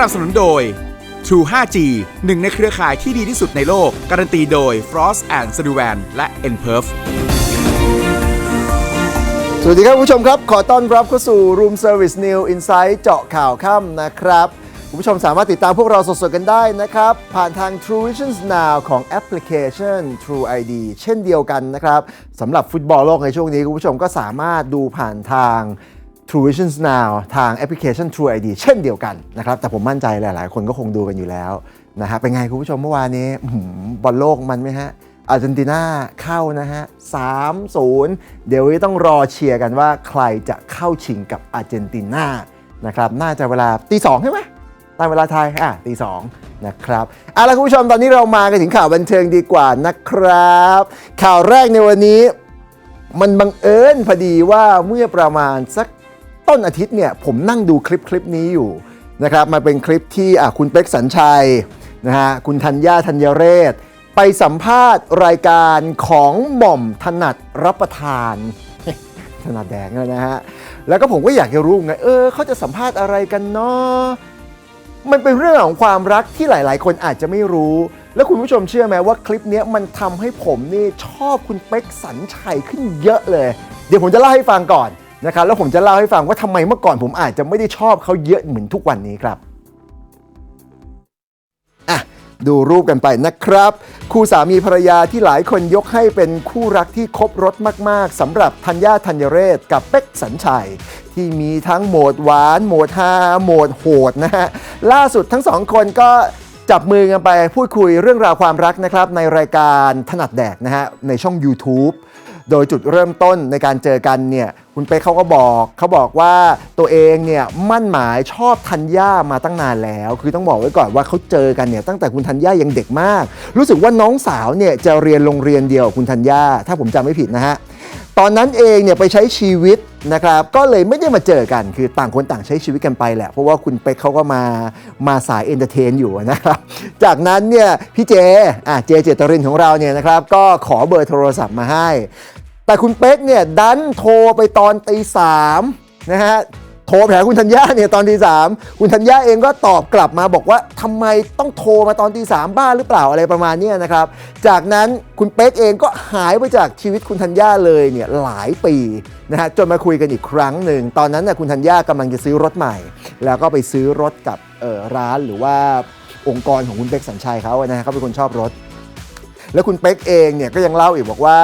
นับสนุนโดย True 5G หนึ่งในเครือข่ายที่ดีที่สุดในโลก การันตีโดย Frost and Sullivan และ Nperf สวัสดีครับคุณผู้ชมครับ ขอต้อนรับเข้าสู่ Room Service New Insight เจาะข่าวค่ำนะครับคุณผู้ชมสามารถติดตามพวกเราสดๆกันได้นะครับ ผ่านทาง True Visions Now ของแอปพลิเคชัน True ID เช่นเดียวกันนะครับสำหรับฟุตบอลโลกในช่วงนี้คุณผู้ชมก็สามารถดูผ่านทาง True Visions Now ทางแอปพลิเคชัน True ID เช่นเดียวกันนะครับ แต่ผมมั่นใจหลาย ๆ คนก็คงดูกันอยู่แล้วนะฮะเป็นไงคุณผู้ชมเมื่อวานนี้บอลโลกมันไหมฮะอาร์เจนตินาเข้านะฮะ3-0เดี๋ยวนี้ต้องรอเชียร์กันว่าใครจะเข้าชิงกับอาร์เจนตินานะครับน่าจะเวลาตีสองใช่ไหมตามเวลาไทยอะตีสองนะครับเอาละคุณผู้ชมตอนนี้เรามากันถึงข่าวบันเทิงดีกว่านะครับ ข่าวแรกในวันนี้ มันบังเอิญพอดีว่าเมื่อประมาณสัก ต้นอาทิตย์เนี่ยผมนั่งดูคลิปคลิปนี้อยู่นะครับมาเป็นคลิปที่คุณเป็กสัญชัยนะฮะคุณธัญญาธัญเรศ ไปสัมภาษณ์รายการของหม่อมถนัดรับประทานถนัดแดงเลยนะฮะแล้วก็ผมก็อยากจะรู้ไงเออเขาจะสัมภาษณ์อะไรกันเนาะมันเป็นเรื่องของความรักที่หลาย ๆ คนอาจจะไม่รู้ แล้วคุณผู้ชมเชื่อไหมว่าคลิปเนี้ยมันทำให้ผมนี่ชอบคุณเป๊กสัญชัยขึ้นเยอะเลย เดี๋ยวผมจะเล่าให้ฟังก่อน นะครับแล้วผมจะเล่าให้ฟังว่าทำไมเมื่อก่อนผมอาจจะไม่ได้ชอบเขาเยอะเหมือนทุกวันนี้ครับอะดูรูปกันไปนะครับ คู่สามีภรรยาที่หลายคนยกให้เป็นคู่รักที่ครบรถมาก ๆสำหรับธัญญาธัญเรศกับเป็กสัญชัย ที่มีทั้งโหมดหวาน โหมดฮาโหมดโหดนะฮะล่าสุดทั้งสองคนก็จับมือกันไปพูดคุยเรื่องราวความรักนะครับ ในรายการถนัดแดกนะฮะในช่อง YouTube โดยจุดเริ่มต้นในการเจอกันเนี่ย คุณเป๊กเขาก็บอกเขาบอกว่าตัวเองเนี่ยมั่นหมายชอบธัญญามาตั้งนานแล้ว คือต้องบอกไว้ก่อนว่าเขาเจอกันเนี่ยตั้งแต่คุณธัญญายังเด็กมาก รู้สึกว่าน้องสาวเนี่ยจะเรียนโรงเรียนเดียวคุณธัญญาถ้าผมจำไม่ผิดนะฮะตอนนั้นเองเนี่ยไปใช้ชีวิตนะครับก็เลยไม่ได้มาเจอกันคือต่างคนต่างใช้ชีวิตกันไปแหละ เพราะว่าคุณเป๊กเขาก็มามาสายเอนเตอร์เทนอยู่นะครับ จากนั้นเนี่ยพี่เจอะเจเจตรินของเราเนี่ยนะครับก็ขอเบอร์โทรศัพท์มาให้ แต่คุณเป๊กเนี่ยดันโทรไปตอนตีสามนะฮะโทรไปหาคุณธัญญาเนี่ยตอนตีสามคุณธัญญาเองก็ตอบกลับมาบอกว่าทำไมต้องโทรมาตอนตีสามบ้าหรือเปล่าอะไรประมาณนี้นะครับ จากนั้นคุณเป๊กเองก็หายไปจากชีวิตคุณธัญญาเลยเนี่ยหลายปีนะฮะจนมาคุยกันอีกครั้งหนึ่ง ตอนนั้นน่ะคุณธัญญากำลังจะซื้อรถใหม่ แล้วก็ไปซื้อรถกับเอ่อร้านหรือว่าองค์กรของคุณเป๊กสัญชัยเขานะฮะเขาเป็นคนชอบรถแล้วคุณเป๊กเองเนี่ยก็ยังเล่าอีกบอกว่า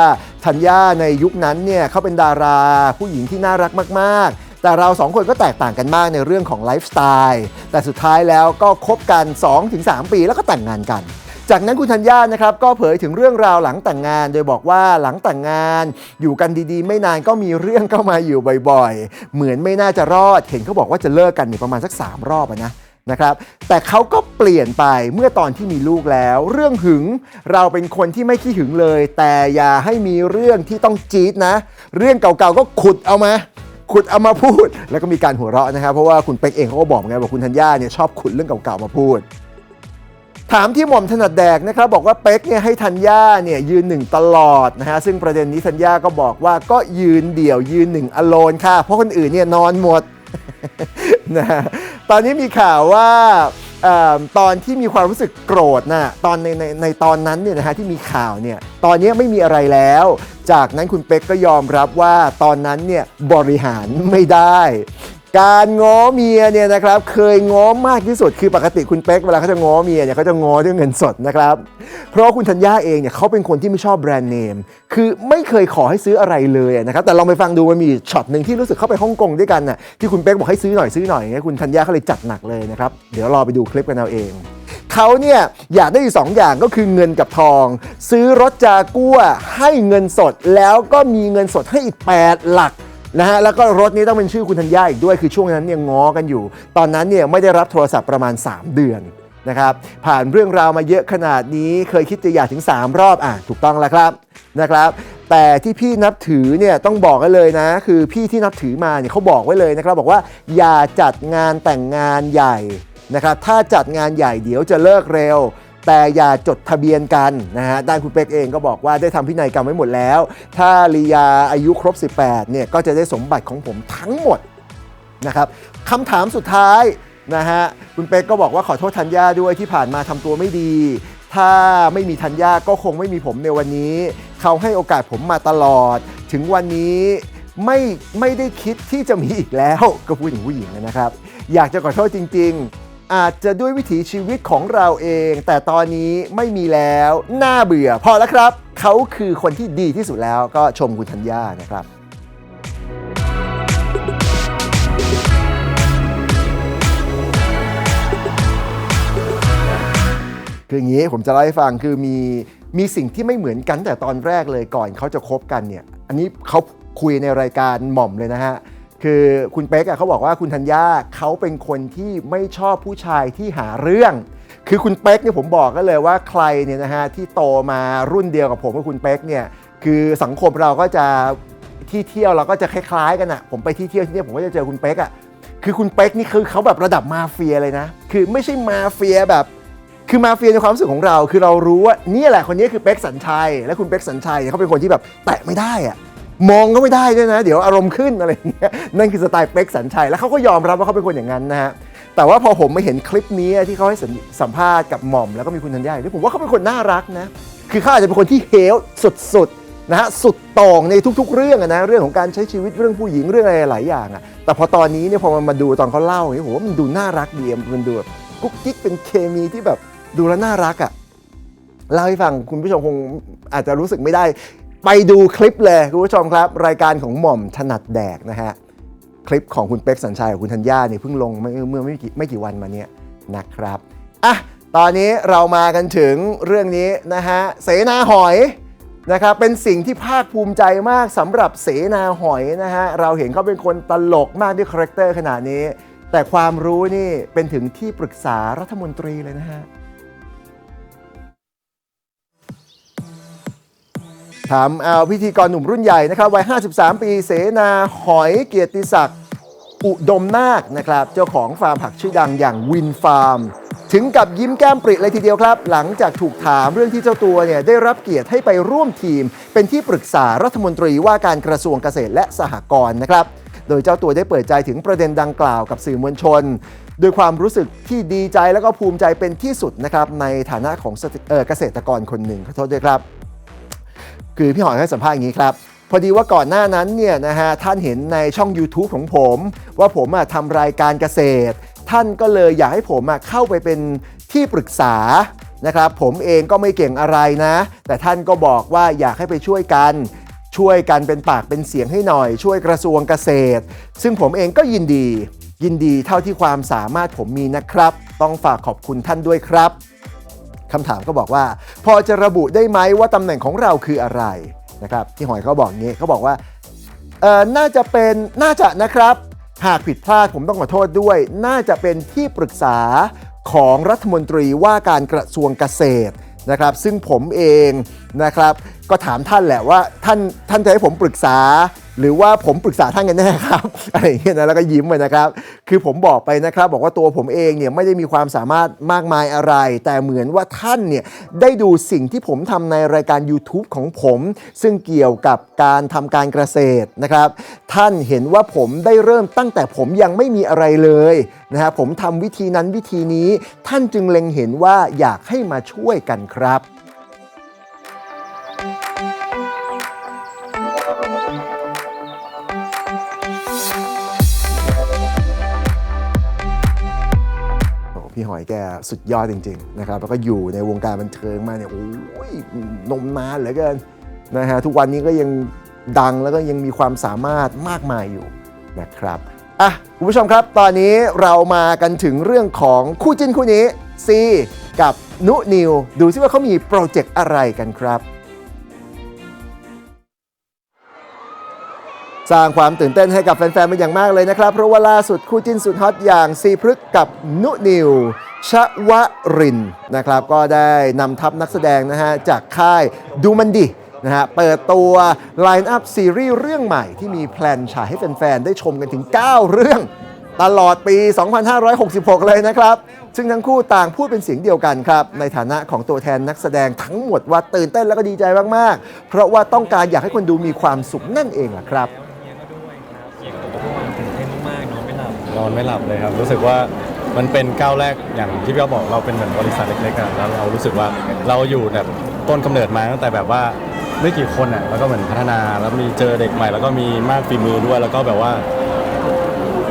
ธัญญาในยุคนั้นเนี่ยเขาเป็นดาราผู้หญิงที่น่ารักมากๆ แต่เราสองคนก็แตกต่างกันมากในเรื่องของไลฟ์สไตล์แต่สุดท้ายแล้วก็คบกัน 2-3 ปีแล้วก็แต่งงานกันจากนั้นคุณธัญญานะครับก็เผยถึงเรื่องราวหลังแต่งงาน โดยบอกว่าหลังแต่งงาน อยู่กันดีๆ ไม่นานก็มีเรื่องเข้ามาอยู่บ่อยๆ เหมือนไม่น่าจะรอด เห็นเขาบอกว่าจะเลิกกันประมาณสัก 3 รอบนะ นะครับ แต่เขาก็เปลี่ยนไปเมื่อตอนที่มีลูกแล้ว เรื่องหึงเราเป็นคนที่ไม่ขี้หึงเลย แต่อย่าให้มีเรื่องที่ต้องจี๊ดนะ เรื่องเก่าๆก็ขุดเอามาขุดเอามาพูด แล้วก็มีการหัวเราะนะครับ เพราะว่าคุณเป็กเองเขาก็บอกไงบอกคุณธัญญาเนี่ยชอบขุดเรื่องเก่าๆมาพูด ถามที่หม่อมถนัดแดกนะครับ บอกว่าเป๊กเนี่ยให้ธัญญาเนี่ยยืนหนึ่งตลอดนะฮะซึ่งประเด็นนี้ธัญญาก็บอกว่าก็ยืนเดี่ยวยืนหนึ่งอโลนค่ะ เพราะคนอื่นเนี่ยนอนหมดนะฮะ ตอนนี้มีข่าวว่าเออตอนที่มีความรู้สึกโกรธนะตอนในในในตอนนั้นเนี่ยนะฮะที่มีข่าวเนี่ยตอนนี้ไม่มีอะไรแล้ว จากนั้นคุณเป๊กก็ยอมรับว่าตอนนั้นเนี่ยบริหารไม่ได้ การง้อเมียเนี่ยนะครับเคยง้อมากที่สุดคือปกติคุณเป๊กเวลาเขาจะง้อเมียเนี่ยเขาจะง้อด้วยเงินสดนะครับเพราะคุณธัญญาเองเนี่ยเขาเป็นคนที่ไม่ชอบแบรนด์เนมคือไม่เคยขอให้ซื้ออะไรเลยนะครับแต่ลองไปฟังดูมันมีช็อตหนึ่งที่รู้สึกเข้าไปฮ่องกงด้วยกันน่ะที่คุณเป๊กบอกให้ซื้อหน่อยซื้อหน่อยเงี้ยคุณธัญญาเขาเลยจัดหนักเลยนะครับเดี๋ยวรอไปดูคลิปกันเอาเองเขาเนี่ยอยากได้อยู่สองอย่างก็คือเงินกับทอง ซื้อรถจากัวให้เงินสดแล้วก็มีเงินสดให้อีก 8 หลัก นะฮะแล้วก็รถนี้ต้องเป็นชื่อคุณธัญญาอีกด้วยคือช่วงนั้นเนี่ยง้อกันอยู่ ตอนนั้นเนี่ยไม่ได้รับโทรศัพท์ประมาณ 3 เดือนนะครับผ่านเรื่องราวมาเยอะขนาดนี้เคยคิดจะหย่าถึง 3 รอบอะถูกต้องแล้วครับนะครับแต่ที่พี่นับถือเนี่ยต้องบอกกันเลยนะ คือพี่ที่นับถือมาเนี่ยเขาบอกไว้เลยนะครับ บอกว่าอย่าจัดงานแต่งงานใหญ่นะครับถ้าจัดงานใหญ่เดี๋ยวจะเลิกเร็ว แต่อย่าจดทะเบียนกันนะฮะด้านคุณเป็กเองก็บอกว่าได้ทำพินัยกรรมไว้หมดแล้ว ถ้าลียาอายุครบ 18เนี่ยก็จะได้สมบัติของผมทั้งหมดนะครับคำถามสุดท้ายนะฮะคุณเป๊กก็บอกว่าขอโทษธัญญาด้วยที่ผ่านมาทำตัวไม่ดี ถ้าไม่มีธัญญาก็คงไม่มีผมในวันนี้ เขาให้โอกาสผมมาตลอด ถึงวันนี้ไม่ไม่ได้คิดที่จะมีอีกแล้วก็พูดถึงผู้หญิงนะครับ อยากจะขอโทษจริง ๆ อาจจะด้วยวิถีชีวิตของเราเอง แต่ตอนนี้ไม่มีแล้วน่าเบื่อ พอแล้วครับ เขาคือคนที่ดีที่สุดแล้วก็ชมคุณธัญญานะครับคืออย่างนี้ผมจะเล่าให้ฟังคือมีมีสิ่งที่ไม่เหมือนกันแต่ตอนแรกเลยก่อนเขาจะคบกันเนี่ย อันนี้เขาคุยในรายการหม่อมเลยนะฮะ คือคุณเป๊กอะเขาบอกว่าคุณธัญญาเขาเป็นคนที่ไม่ชอบผู้ชายที่หาเรื่อง คือคุณเป๊กเนี่ยผมบอกก็เลยว่าใครเนี่ยนะฮะที่โตมารุ่นเดียวกับผมกับคุณเป๊กเนี่ยคือสังคมเราก็จะที่เที่ยวเราก็จะคล้ายๆกันอะผมไปที่เที่ยวที่นี่ผมก็จะเจอคุณเป๊กอะคือคุณเป๊กนี่คือเขาแบบระดับมาเฟียเลยนะ คือไม่ใช่มาเฟียแบบ คือมาเฟียในความรู้สึกของเรา คือเรารู้ว่านี่แหละคนนี้คือเป๊กสัญชัย และคุณเป๊กสัญชัยเนี่ยเขาเป็นคนที่แบบแตะไม่ได้อะ มองก็ไม่ได้ด้วยนะ เดี๋ยวอารมณ์ขึ้นอะไรอย่างเงี้ยนั่นคือสไตล์เป๊กสัญชัย แล้วเขาก็ยอมรับว่าเขาเป็นคนอย่างนั้นนะฮะแต่ว่าพอผมมาเห็นคลิปนี้ที่เขาให้สัมภาษณ์กับหม่อม แล้วก็มีคุณธัญญาอยู่ด้วยผมว่าเขาเป็นคนน่ารักนะคือเขาอาจจะเป็นคนที่เฮลสุดๆนะฮะสุดต่งในทุก ๆ เรื่องนะเรื่องของการใช้ชีวิตเรื่องผู้หญิงเรื่องอะไรหลายอย่างอะแต่พอตอนนี้เนี่ยพอมันมาดูตอนเขาเล่าอย่างนี้ผมว่ามันดูน่ารักดีอะมันดูแบบกุ๊กกิ๊กเป็นเคมีที่แบบดูแล้วน่ารักอะ่ะเล่าให้ฟังคุณผู้ชมคงอาจจะรู้สึกไม่ได้ ไปดูคลิปเลยคุณผู้ชมครับ รายการของหม่อมถนัดแดกนะฮะคลิปของคุณเป๊กสัญชัยกับคุณธัญญาเนี่ยเพิ่งลงเมื่อเมื่อไม่กี่ไม่กี่วันมาเนี้ยนะครับอะตอนนี้เรามากันถึงเรื่องนี้นะฮะเสนาหอยนะครับเป็นสิ่งที่ภาคภูมิใจมากสำหรับเสนาหอยนะฮะเราเห็นเขาเป็นคนตลกมากด้วยคาแรคเตอร์ขนาดนี้ แต่ความรู้นี่เป็นถึงที่ปรึกษารัฐมนตรีเลยนะฮะ ถามเอาพิธีกรหนุ่มรุ่นใหญ่นะครับวัย 53 ปีเสนาหอยเกียรติศักดิ์อุดมนาคนะครับ เจ้าของฟาร์มผักชื่อดังอย่างวินฟาร์ม ถึงกับยิ้มแก้มปริเลยทีเดียวครับ หลังจากถูกถามเรื่องที่เจ้าตัวเนี่ยได้รับเกียรติให้ไปร่วมทีม เป็นที่ปรึกษารัฐมนตรีว่าการกระทรวงเกษตรและสหกรณ์นะครับ โดยเจ้าตัวได้เปิดใจถึงประเด็นดังกล่าวกับสื่อมวลชนด้วยความรู้สึกที่ดีใจและก็ภูมิใจเป็นที่สุดนะครับในฐานะของเออเกษตรกรคนหนึ่งขอโทษด้วยครับ คือพี่หอยให้สัมภาษณ์อย่างนี้ครับ พอดีว่าก่อนหน้านั้นเนี่ยนะฮะท่านเห็นในช่อง YouTube ของผม ว่าผมทำรายการเกษตร ท่านก็เลยอยากให้ผมเข้าไปเป็นที่ปรึกษานะครับผมเองก็ไม่เก่งอะไรนะ แต่ท่านก็บอกว่าอยากให้ไปช่วยกัน ช่วยกันเป็นปากเป็นเสียงให้หน่อย ช่วยกระทรวงเกษตร ซึ่งผมเองก็ยินดี ยินดีเท่าที่ความสามารถผมมีนะครับ ต้องฝากขอบคุณท่านด้วยครับ คำถามก็บอกว่า พอจะระบุได้ไหมว่าตำแหน่งของเราคืออะไรนะครับพี่หอยเขาบอกงี้เขาบอกว่าเออน่าจะเป็นน่าจะนะครับ หากผิดพลาดผมต้องขอโทษด้วย น่าจะเป็นที่ปรึกษาของรัฐมนตรีว่าการกระทรวงเกษตรนะครับ ซึ่งผมเองนะครับ ก็ถามท่านแหละว่าท่านท่านจะให้ผมปรึกษา หรือว่าผมปรึกษาท่านกันแน่ครับอะไรอย่างเงี้ยนะแล้วก็ยิ้มไปนะครับ คือผมบอกไปนะครับ บอกว่าตัวผมเองเนี่ยไม่ได้มีความสามารถมากมายอะไร แต่เหมือนว่าท่านเนี่ยได้ดูสิ่งที่ผมทำในรายการ YouTube ของผม ซึ่งเกี่ยวกับการทำการเกษตรนะครับ ท่านเห็นว่าผมได้เริ่มตั้งแต่ผมยังไม่มีอะไรเลยนะฮะผมทำวิธีนั้นวิธีนี้ ท่านจึงเล็งเห็นว่าอยากให้มาช่วยกันครับ พี่หอยแกสุดยอดจริงๆนะครับแล้วก็อยู่ในวงการบันเทิงมาเนี่ยโอ้ยนมนานเหลือเกินนะฮะทุกวันนี้ก็ยังดังแล้วก็ยังมีความสามารถมากมายอยู่นะครับอะคุณผู้ชมครับ ตอนนี้เรามากันถึงเรื่องของคู่จิ้นคู่นี้ซีกับนุนิว ดูซิว่าเขามีโปรเจกต์อะไรกันครับ สร้างความตื่นเต้นให้กับแฟนๆเป็นอย่างมากเลยนะครับ เพราะว่าล่าสุดคู่จิ้นสุดฮอตอย่างซีพฤกกับนุนิวชวรินนะครับ ก็ได้นำทัพนักแสดงนะฮะจากค่ายดูมันดินะฮะเปิดตัวไลน์อัพซีรีส์เรื่องใหม่ที่มีแพลนฉายให้แฟนๆ ได้ชมกันถึง 9 เรื่อง ตลอดปี 2566 เลยนะครับ ซึ่งทั้งคู่ต่างพูดเป็นเสียงเดียวกันครับ ในฐานะของตัวแทนนักแสดงทั้งหมดว่าตื่นเต้นแล้วก็ดีใจมากๆ เพราะว่าต้องการอยากให้คนดูมีความสุขนั่นเองล่ะครับ เฮียก็ด้วยครับเฮียก็บอกว่าเมื่อวา นอนไม่หลับเลยครับ รู้สึกว่ามันเป็นก้าวแรกอย่างที่พี่อ๊อบอกเราเป็นเหมือนบริษัทเล็กๆอะแล้วเรารู้สึกว่าเราอยู่แบบต้นกำเนิดมาตั้งแต่แบบว่าไม่กี่คนอะแล้วก็เหมือนพัฒนาแล้วมีเจอเด็กใหม่ แล้วก็มีมากฝีมือด้วยแล้วก็แบบว่า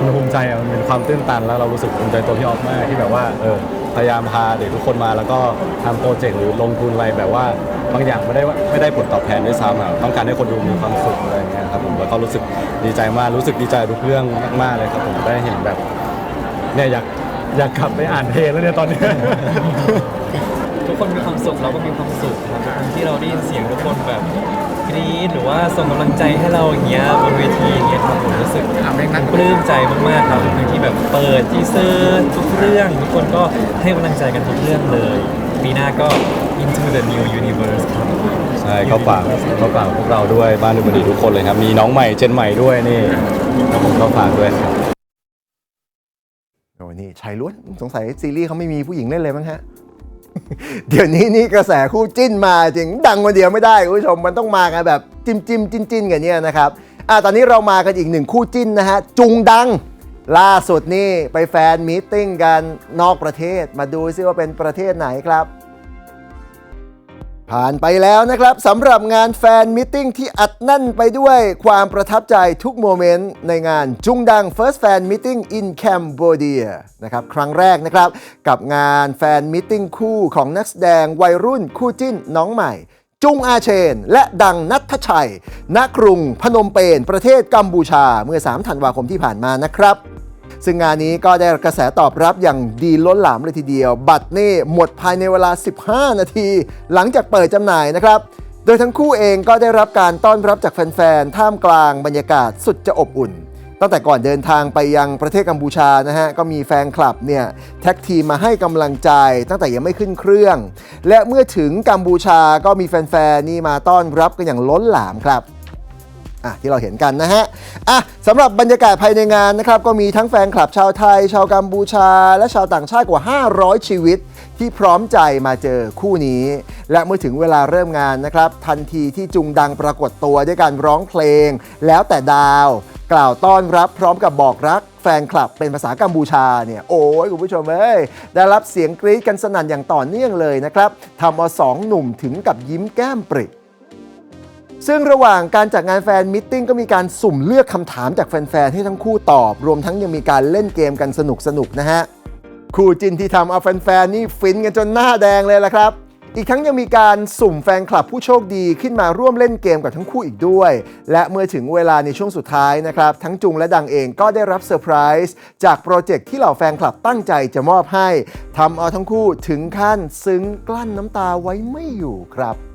มันภูมิใจอะมันเป็นความตื้นตันแล้วเรารู้สึกภูมิใจตัวพี่ออฟมากที่แบบว่าเออพยายามพาเด็กทุกคนมาแล้วก็ทำโปรเจกต์หรือลงทุนอะไรแบบว่าบางอย่างไม่ได้ว่าไม่ได้ผลตอบแทนด้วยซ้ำอะต้องการให้คนดูมีความสุขอะไรอย่างเงี้ยครับผมแล้วก็รู้สึกดีใจมากรู้สึกดีใจทุกเรื่องมากๆเลยครับผมได้เห็นแบบเนี่ยอยากอยากกลับไปอ่านเพลงแล้วเนี่ยตอนนี้ทุกคนมีความสุขเราก็มีความสุขครับทุกครั้งที่เราได้ยินเสียงทุกคนแบบกรี๊ดหรือว่าส่งกำลังใจให้เราอย่างเงี้ยบนเวที ปลื้มใจมากๆครับทุกครั้งที่แบบเปิดทีเซอร์ทุกเรื่องทุกคนก็ให้กำลังใจกันทุกเรื่องเลย ปีหน้าก็ into the new universe ครับใช่ก็ฝากก็ฝากพวกเราด้วยบ้านดูมดีทุกคนเลยครับ มีน้องใหม่เจนใหม่ด้วยนี่ครับผมก็ฝากด้วยครับโอ้นี่ชายล้วนสงสัยซีรีส์เขาไม่มีผู้หญิงเล่นเลยมั้งฮะ เดี๋ยวนี้นี่กระแสคู่จิ้นมาจริงดังคนเดียวไม่ได้คุณผู้ชมมันต้องมากันแบบจิ้มจิ้มจิ้นจิ้นกันเนี่ยนะครับ อะตอนนี้เรามากันอีกหนึ่งคู่จิ้นนะฮะ จุงดัง ล่าสุดนี่ไปแฟนมีตติ้งกันนอกประเทศมาดูซิว่าเป็นประเทศไหนครับ ผ่านไปแล้วนะครับสำหรับงานแฟนมิทติ้งที่อัดแน่นไปด้วยความประทับใจทุกโมเมนต์ในงานจุงดัง First Fan Meeting in Cambodia นะครับครั้งแรกนะครับ กับงานแฟนมิทติ้งคู่ของนักแสดงวัยรุ่นคู่จิ้นน้องใหม่ จุงอาเชน และดังนัทชัยณกรุงพนมเปญประเทศกัมพูชาเมื่อ 3 ธันวาคมที่ผ่านมานะครับซึ่งงานนี้ก็ได้กระแสตอบรับอย่างดีล้นหลามเลยทีเดียว บัตรนี่หมดภายในเวลา 15 นาที หลังจากเปิดจำหน่ายนะครับ โดยทั้งคู่เองก็ได้รับการต้อนรับจากแฟนๆ ท่ามกลางบรรยากาศสุดจะอบอุ่น ตั้งแต่ก่อนเดินทางไปยังประเทศกัมพูชานะฮะก็มีแฟนคลับเนี่ยแท็กทีมมาให้กำลังใจตั้งแต่ยังไม่ขึ้นเครื่อง และเมื่อถึงกัมพูชาก็มีแฟนๆนี่มาต้อนรับกันอย่างล้นหลามครับอะที่เราเห็นกันนะฮะอะสำหรับบรรยากาศภายในงานนะครับ ก็มีทั้งแฟนคลับชาวไทย ชาวกัมพูชา และชาวต่างชาติกว่า 500 ชีวิต ที่พร้อมใจมาเจอคู่นี้ และเมื่อถึงเวลาเริ่มงานนะครับ ทันทีที่จุงดังปรากฏตัวด้วยการร้องเพลง แล้วแต่ดาว กล่าวต้อนรับพร้อมกับบอกรักแฟนคลับเป็นภาษากัมพูชาเนี่ยโอ้ยคุณผู้ชมเอ้ยได้รับเสียงกรี๊ดกันสนั่นอย่างต่อเนื่องเลยนะครับทำเอาสองหนุ่มถึงกับยิ้มแก้มปริซึ่งระหว่างการจัดงานแฟนมิทติ้งก็มีการสุ่มเลือกคำถามจากแฟนๆให้ทั้งคู่ตอบ รวมทั้งยังมีการเล่นเกมกันสนุกๆนะฮะคู่จินที่ทำเอาแฟนๆนี่ฟินกันจนหน้าแดงเลยละครับ อีกทั้งยังมีการสุ่มแฟนคลับผู้โชคดีขึ้นมาร่วมเล่นเกมกับทั้งคู่อีกด้วย และเมื่อถึงเวลาในช่วงสุดท้ายนะครับ ทั้งจุงและดังเองก็ได้รับเซอร์ไพรส์จากโปรเจกต์ที่เหล่าแฟนคลับตั้งใจจะมอบให้ทำเอาทั้งคู่ถึงขั้นซึ้งกลั้นน้ำตาไว้ไม่อยู่ครับขอบ